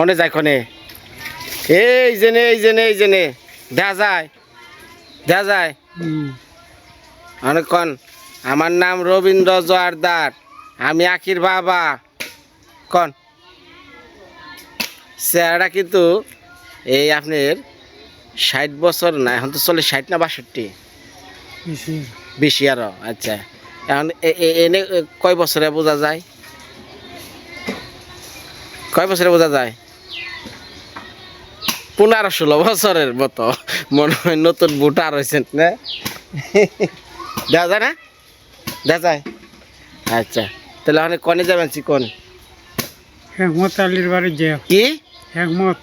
অনে যায় কনে। এই জেনে এই জেনে এই জেনে। দেখা যায় দেখা যায়। অনেকক্ষণ আমার নাম রবীন্দ্র জোয়ারদার আমি আখির বাবা। কন চেহারাটা কিন্তু এই আপনার ষাট বছর না এখন তো চলে ষাট না বাষট্টি? বেশি। আরও আচ্ছা। এখন এনে কয় বছরে বোঝা যায়? কয় বছরে বোঝা যায়? পনেরো ষোলো বছরের মতো। মনে হয় নতুন ভোটার হয়েছেন না? দেখা যায় না? দেখা যায়? আচ্ছা তাহলে ওখানে কনে যাবেন চিকন হেকমত আলীর বাড়ি যে। কি? হেকমত।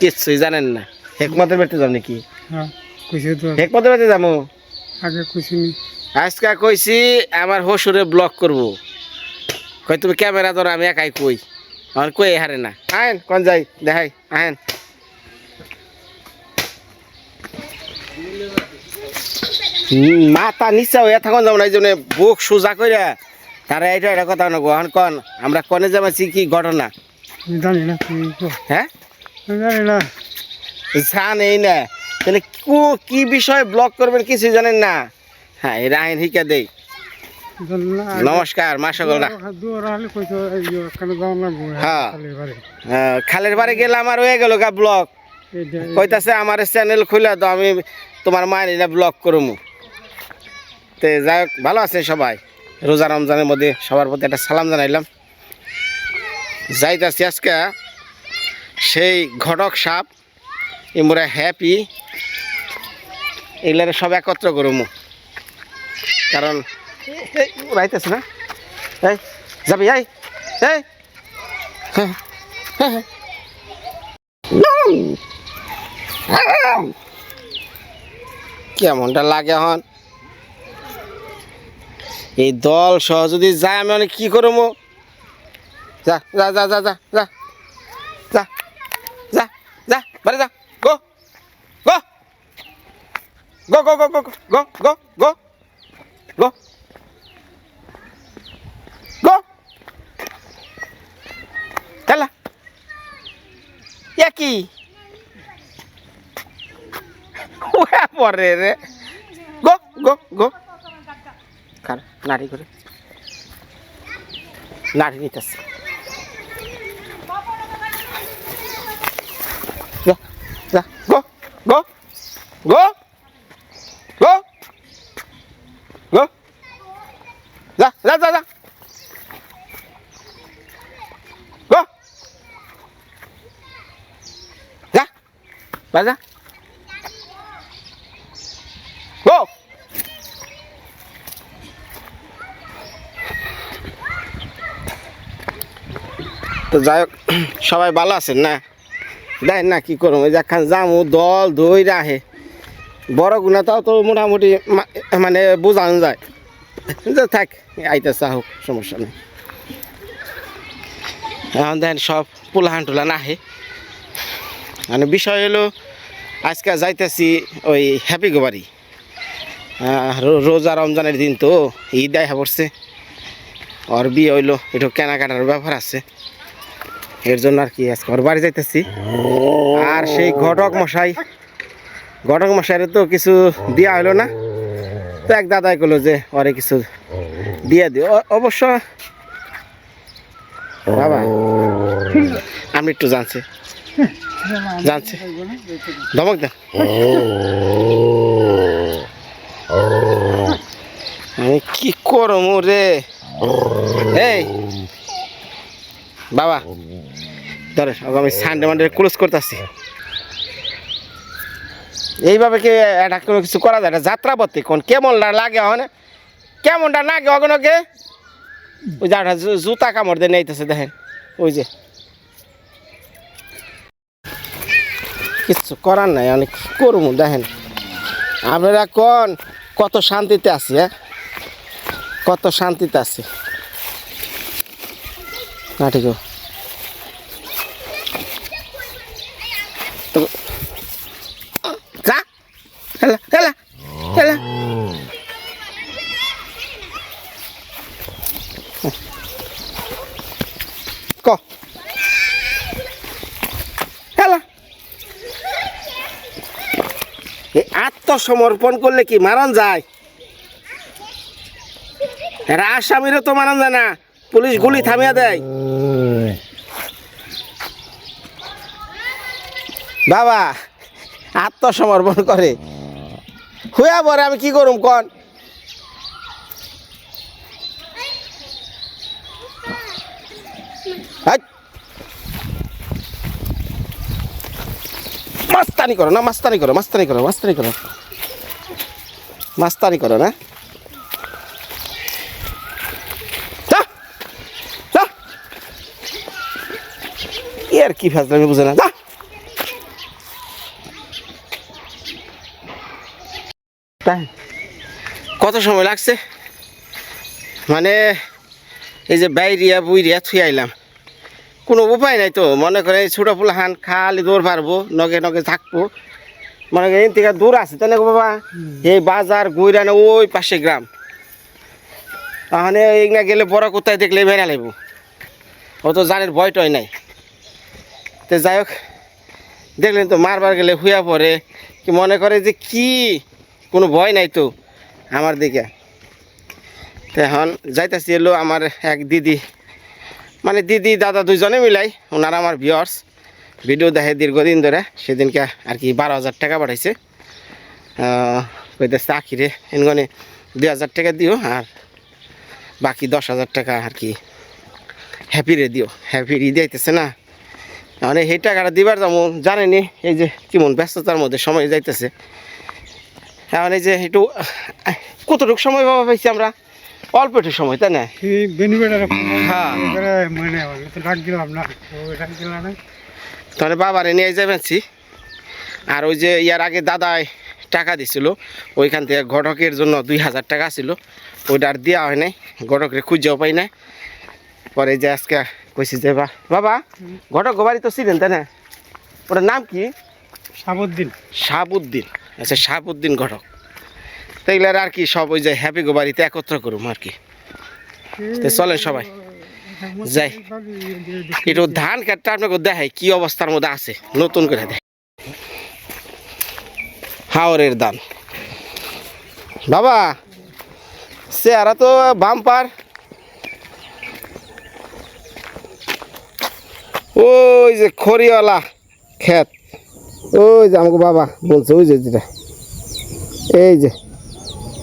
কিচ্ছুই জানেন না। হেকমতের বেড়তে যাও নাকি? হ্যাঁ কইছে তো। হেকমতের বেড়তে যাব? আগে কইছিনি। আজকে কইছি আমার হসুরে ব্লক করব। কই তুমি ক্যামেরা ধরো আমি একাই কই। আমার কই হারে না। আহেন কোন যাই দেখাই আহেন মাথা নিচা হইয়া থাকুন যাব না এই জন্য বুক সোজা কইরা তারা এটা এটা কথা না কন কন আমরা কনে যাবাছি কি ঘটনা? জানি না হ্যাঁ? জানি না। জানেই না। তাহলে কু- কি বিষয় ব্লক করবেন কিছুই জানেন না? হ্যাঁ এটা আইন হিকা দেই। নমস্কার মা সকলরা। হ্যাঁ। বাড়ি। আহ, খালের বাড়ি গেলে আমার হয়ে গেল গা ব্লক কইতাছে আমার চ্যানেল খুলে তো আমি তোমার মায়ের ব্লক করব তে যাই হোক, ভালো আছে সবাই। রোজা রমজানের মধ্যে সবার প্রতি একটা সালাম জানাইলাম। যাইতাছি আজকে সেই ঘটক সাপ, ইমরা হ্যাপি। এগুলার সব একত্র করব কারণ রাইতেছে না? এই, যাবি, এই এই। হ্যাঁ হ্যাঁ হ্যাঁ। কেমনটা লাগে হন এই দল সহ যদি যায় আমি অনেক কি করব যা যা যা যা যা যা যা যা যা বাড়ি যা গো গো গো গো গো গো গো গো গো গো গো খেলা কি পরে রে গো গো গো কার নাড়ি করে। নাড়ি নিতেছে। গো গো গো গো গো যা যা যা গো তো যাই হোক, সবাই ভালো আছেন না? দেখ না কি করব যেখান জামু দল দই রাহে বড় গুণা তাও তো মোটামুটি মানে বোঝানো যায়। যা থাক আইতে হোক সমস্যা নেই। এখন দেখেন সব পোলাহান টোলান আহে। মানে বিষয় হলো, আজকে যাইতেছি ওই হ্যাপি গোবারি রোজা রমজানের দিন তো, ঈদ দেখা পড়ছে। আর বিয়ে হইল, একটু কেনাকাটার ব্যাপার আছে। এর জন্য আর কি আজকে ওর বাড়ি যাইতেছি। আর সেই ঘটক মশাই, ঘটক মশাইরে তো কিছু দেওয়া হলো না। তো এক দাদাই করল যে ওরে কিছু দিয়ে দিও। অবশ্য বাবা, আমি একটু জানছি। জানছি। ধমক দেন। আমি কি করব রে? এই, বাবা। ধরে আমি সানডে মানডে ক্লোজ করতেছি। এইভাবে কি এটা কোনো কিছু করা যায়? না যাত্রাপথে কোন কেমনটা লাগে হনে কেমনটা লাগে অগনকে ওই যে জুতা কামড় দিয়ে নেইতেছে, দেখেন। ওই যে। কিচ্ছু করার নাই অনেক কি করব, দেখেন। আপনারা কোন, কত শান্তিতে আছি হ্যাঁ? কত শান্তিতে আছি। না, ঠিক আছে। তো যা হেলা হেলা হেলা ক এই আত্মসমর্পণ করলে কি মারণ যায়? আসামিরও তো মারণ যায় না। পুলিশ গুলি থামিয়ে দেয়। বাবা, আত্মসমর্পণ করে। হইয়া পরে আমি কি করুম কন। মাস্তানি করো না, মাস্তানি করো মাস্তানি করো মাস্তানি করো। মাস্তানি করো না। আর কি বুঝে না? কত সময় লাগছে? মানে এই যে বাইরিয়া, বুইরিয়া থুই আইলাম। কোনো উপায় নাই তো। মনে করে ছোটো ফুলাহান খালি দৌড় পারব নগে নগে থাকব মনে করেন থেকে দূর আছে। তাই না বাবা? এই বাজার গুইরানো ওই পাশে গ্রাম। তাহলে এইগুলা গেলে বড় কোথায় দেখলে বেড়া লাগবো ও তো জানের ভয়টয় নাই। তো যাই হোক দেখলেন তো মারবার গেলে হুইয়া পড়ে। কি মনে করে যে কি? কোনো ভয় নাই তো আমার দিকে। তো এখন যাইতেছি এলো আমার এক দিদি। মানে দিদি দাদা দুইজনে মিলাই ওনারা আমার ভিওর্স ভিডিও দেখে দীর্ঘদিন ধরে সেদিনকে আর কি বারো হাজার টাকা পাঠাইছে কইতেছে আখিরে, এনগনে দুই হাজার টাকা দিও আর বাকি দশ হাজার টাকা আর কি হ্যাপিরে দিও। হ্যাপি ঈদ আইতেছে না। মানে সেই টাকাটা দিবার যেমন জানেনি, এই যে কেমন ব্যস্ততার মধ্যে সময় যাইতেছে। এই যে একটু কতটুকু সময় বাবা পাইছি আমরা? অল্প একটু সময় তাই না? হ্যাঁ। মানে না না। তাহলে বাবারে নিয়ে যাবেনছি আর ওই যে ইয়ার আগে দাদায় টাকা দিছিল ওইখান থেকে ঘটকের জন্য দুই হাজার টাকা ছিল। ওইটা আর দেওয়া হয় নাই ঘটকরে খুঁজেও পাই নাই। পরে যে আজকে কইছি যে বা বাবা ঘটক বাড়ি তো ছিলেন তাই না? ওটার নাম কি? সাবুদ্দিন। শাহাবুদ্দিন আচ্ছা শাহাবুদ্দিন ঘটক। তো এগুলার আর কি সব ওই যে হ্যাপি গো বাড়িতে একত্র করুম আর কি। তো চলেন সবাই। যাই। একটু ধান কাটটা আপনাকে দেখাই কি অবস্থার মধ্যে আছে। নতুন করে দেখ হাওরের ধান। বাবা, চেহারা তো বাম্পার। ওই যে খড়িওয়ালা ক্ষেত। ওই যে আমাকে বাবা বলছে, ওই যে যেটা। এই যে।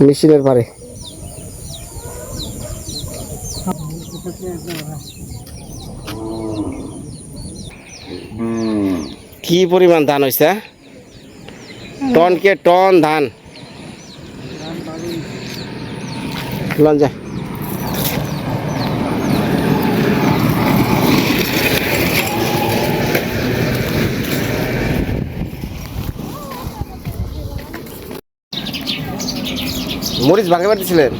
মেশিনের পারে। কি পরিমাণ ধান হয়েছে টনকে টন ধান। লন মরিচ ভাগে পাঠিয়েছিলেন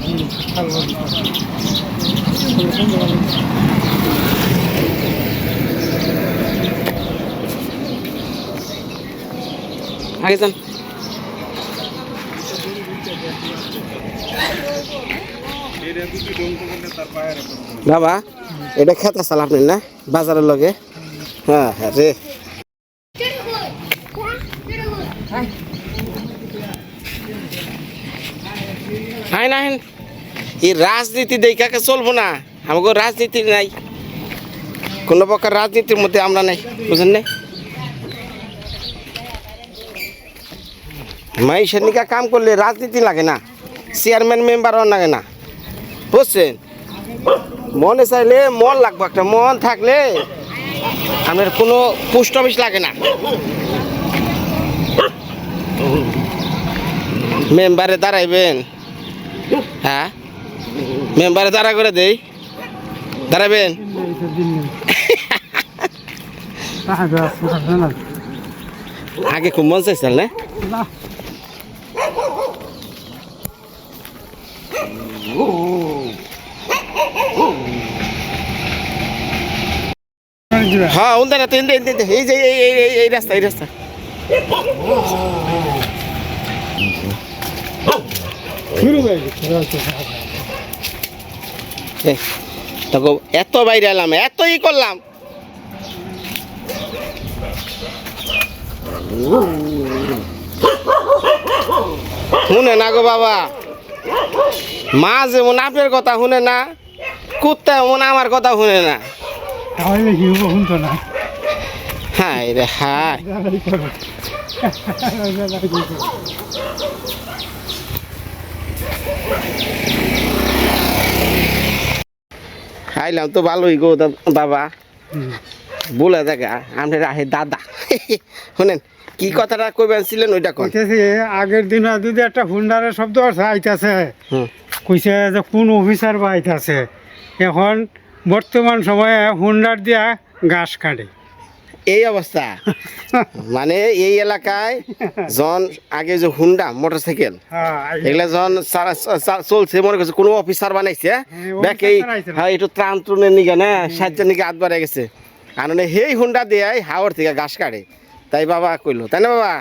আগে যান। বাবা এটা খেতে চাল আপনি না? বাজারের লগে। হ্যাঁ হ্যাঁ রে। হাই না হেন। এই রাজনীতি দেখাকে চলবো না। আমাকে রাজনীতি নাই। কোনো প্রকার রাজনীতির মধ্যে আমরা নাই। বুঝেন নাই মাইসের নিকা কাম করলে রাজনীতি লাগে না। চেয়ারম্যান মেম্বারও লাগে না। বুঝছেন? মনে চাইলে মন লাগবে একটা। মন থাকলে আমার কোনো পোস্ট অফিস লাগে না। মেম্বারে দাঁড়াইবেন। হ্যাঁ? মেম্বারে দাঁড়া করে দেই। দাঁড়াবেন। আগে খুব মন চাইছিল না? হ্যাঁ উন্দা না তো। এই যে এই রাস্তা এই রাস্তা। হয়ে এত বাইরে এলাম এত ই করলাম শুনে না গো বাবা মা যেমন আপনার কথা শুনে না কুত্তা এমন আমার কথা শুনে না তাহলে কি রে হাই জ্বালাই করো। জ্বালাই করো। খাইলাম তো ভালোই গো দা- বাবা বলে দেখা আপনার আহে দাদা। শুনেন কি কথাটা কইবেন ছিলেন ওইটা কইতেছি আগের দিন যদি একটা হুন্ডারের শব্দ আইতাছে। কইছে যে কোন অফিসার বা আইতাছে? এখন বর্তমান সময়ে হুন্ডার দিয়া ঘাস কাটে। এই অবস্থা। মানে এই এলাকায় জন আগে যে হুন্ডা মোটরসাইকেল হ্যাঁ, এগুলা চা- চলছে মনে করছে কোনো অফিসার বানাইছে। হ্যাঁ, ব্যাক এই। হ্যাঁ একটু ত্রাণ ত্রুণের নিগে না সাহায্যের নিগে হাত বাড়াই গেছে। আর মানে সেই হুন্ডা দিয়ে হাওয়ার থেকে ঘাস কাটে। তাই বাবা কইলো তাই না বাবা?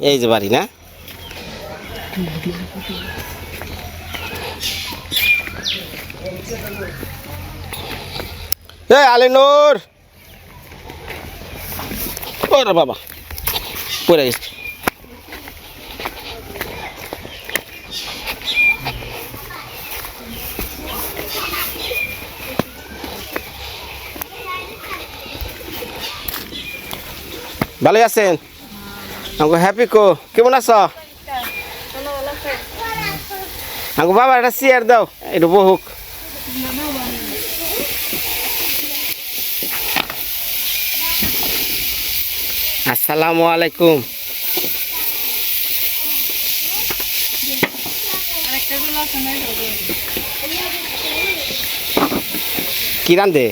এই যে বাড়ি না? এই আলিনুর। ওরে বাবা পড়ে গেছে। ভালো আছেন? আমাকে হ্যাপি কো। কেমন আছো? আমাকে বাবা একটা চেয়ার দাও একটু বহুক। আসসালামু আলাইকুম। কি রান্ধে?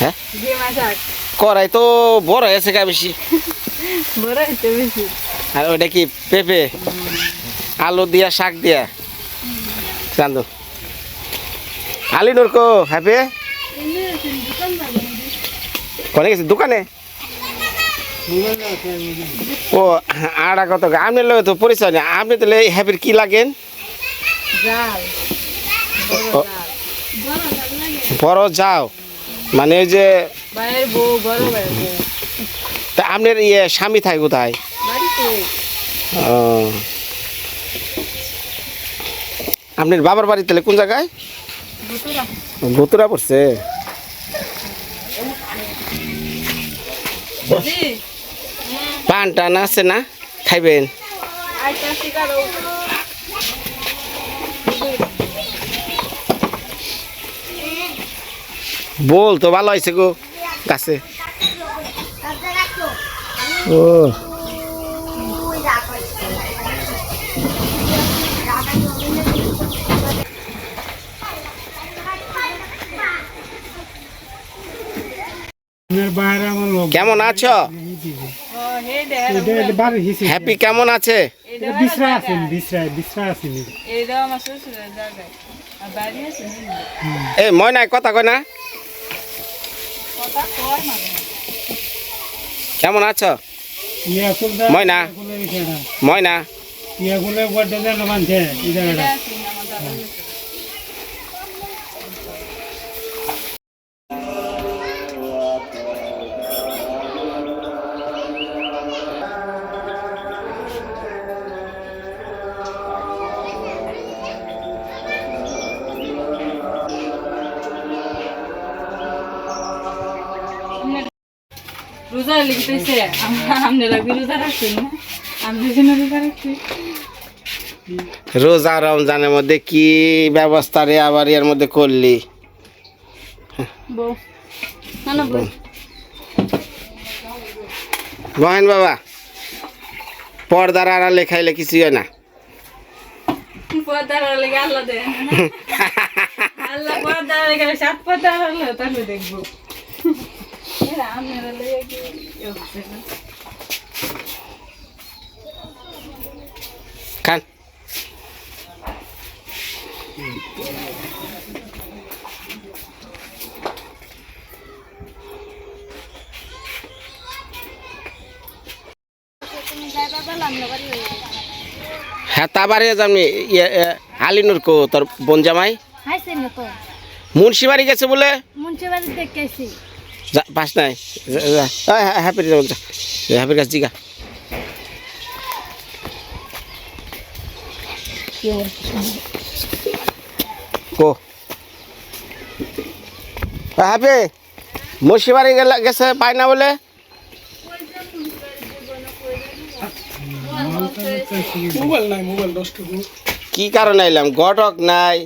হ্যাঁ? করাই তো বড় হয়েছে গা বেশি। আর ওইটা কি পেঁপে? আলু দিয়া, শাক দিয়া? রান্ধো। আলিনুর কো হ্যাপে? কোনে গেছে? দোকানে? ও আড়া কত আপনি তো পরিচয় নেই। আপনি তাহলে এই হ্যাপির কি লাগেন? বড় যাও মানে ওই যে তা আপনার ইয়ে স্বামী থাকে কোথায়? ও। আপনার বাবার বাড়ি তাহলে কোন জায়গায়? ভুতুরা পড়ছে। পান টান আছে না? খাইবেন। বল তো ভালো হয়েছে গো গাছে। ও। শ্বশুরের জায়গায় আর বাড়ি আছে? নিন্দে এই ময়নায় কথা কয় না। মানে কেমন আছো? ময়না। ময়না। ইয়া জায়গাটা। রোজা লিখতেছে। আমরা লাগবে রোজা রাখছেন না? আমি জন্য রোজা রাখছি? রোজা রমজানের মধ্যে কি ব্যবস্থা রে আবার এর মধ্যে করলি? বহেন বাবা পর্দার আড়ালে খাইলে কিছুই হয় না। পর্দার লেগে আল্লাহ দেন। আল্লাহ পর্দার সাত পর্দার আল্লাহ তাহলে দেখব এরা আপনারা লেগে কি ইয়ে হচ্ছে না? খান হ্যাঁ তা বাড়িয়ে যাবনি ইয়ে, ইয়ে, আলিনুর কো তোর বোন জামাই। মুন্সি বাড়ি গেছে বলে? মুন্সিপালি দেখেছি যা পাস নাই। হ্যাপির যাব হ্যাপির কাছে জিগা। কো হ্যাপি মুন্সি গেছে পাই না বলে? কি কারণে এলাম? ঘটক নাই।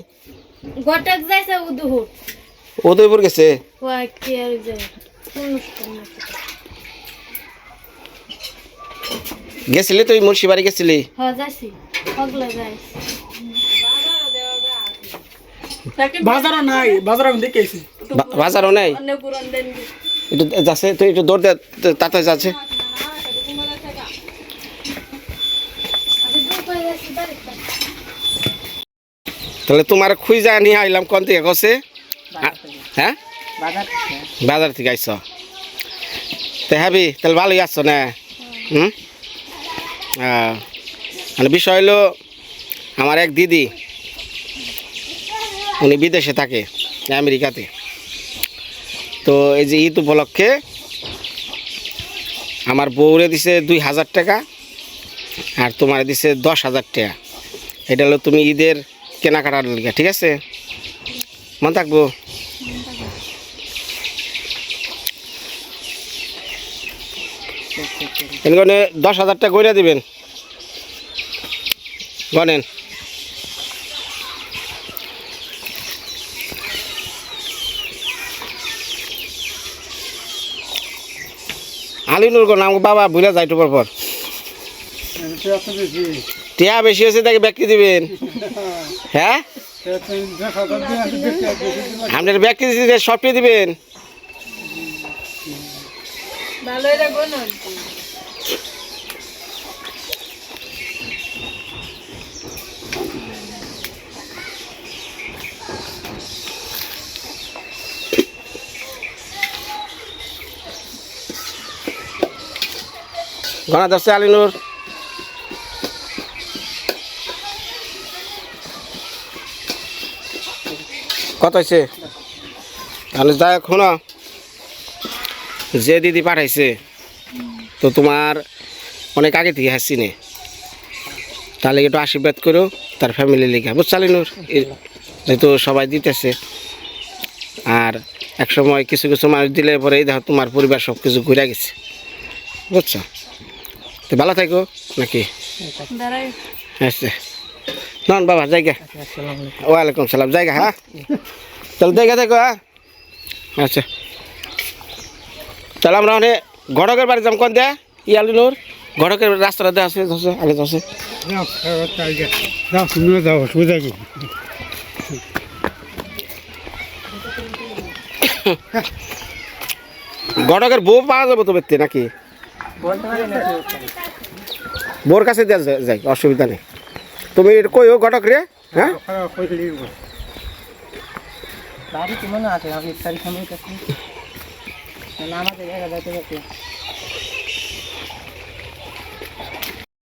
গটক যাইছে উদুহুট উদয়পুর গেছে? ওয়া কি আর যায় গেছিলি তুই মুন্সি বাড়ি গেছিলি? হ যাইছি। হগলা যাইছি। বাজারও নাই বাজার আমি দেখেছি বাজারও নেই? অনেক পুরান একটু যাচ্ছে তুই একটু দৌড় দে তাতে যাচ্ছে। তাহলে তোমার খুঁজা নিয়ে আইলাম কোন থেকে। গছে হ্যাঁ? বাজার থেকে। আইস তো হ্যাবি তাহলে ভালোই আসছো না? হুম? মানে বিষয় হলো, আমার এক দিদি, উনি বিদেশে থাকে, আমেরিকাতে। তো এই যে ঈদ উপলক্ষে, আমার বউরে দিছে দুই হাজার টাকা, আর তোমার দিছে দশ হাজার টাকা। এটা হলো তুমি ঈদের কেনাকাটার লিগে, ঠিক আছে? মন থাকব? এখানে দশ হাজারটা করে দিবেন। গনেন। আলিনুর গো, নাম বাবা ভুলে যাই টুপার পর। টিয়া বেশি হয়েছে তাকে ব্যক্তি দিবেন। হ্যাঁ? আপনার ব্যক্তি সবটি দিবেন। গণা ধরছে আলিনুর। কত হয়েছে? তাহলে যাই শোনো। যে দিদি পাঠাইছে তো তোমার অনেক আগে থেকে হাসছি নে। তাহলে একটু আশীর্বাদ করো তার ফ্যামিলি লিখা বুঝছ আলিনুর? এ- যেহেতু সবাই দিতেছে। আর এক সময় কিছু কিছু মানুষ দিলে পরে এই দেখো তোমার পরিবার সব কিছু ঘুরে গেছে। বুঝছ? তো ভালো থাকো নাকি? আচ্ছা নন বাবা জায়গা। ওয়ালাইকুম সালাম জায়গা হ্যাঁ? তাহলে জায়গা থাকো হ্যাঁ? আচ্ছা। তাহলে আমরা মানে ঘটকের বাড়ি যাম কোন দেয়া ইয়ালিনুর ঘটকের রাস্তাটা দেওয়া আছে ধরছে আগে ধরছে যাও? ঘটকের বউ পাওয়া যাবে তো বেরতে নাকি? বোর কাছে দেওয়া যায়- যায় অসুবিধা নেই। তুমি কইও ঘটক রে? হ্যাঁ? কি মনে আছে? আমি তারিখ আমি না আমাদের জায়গা যাইতে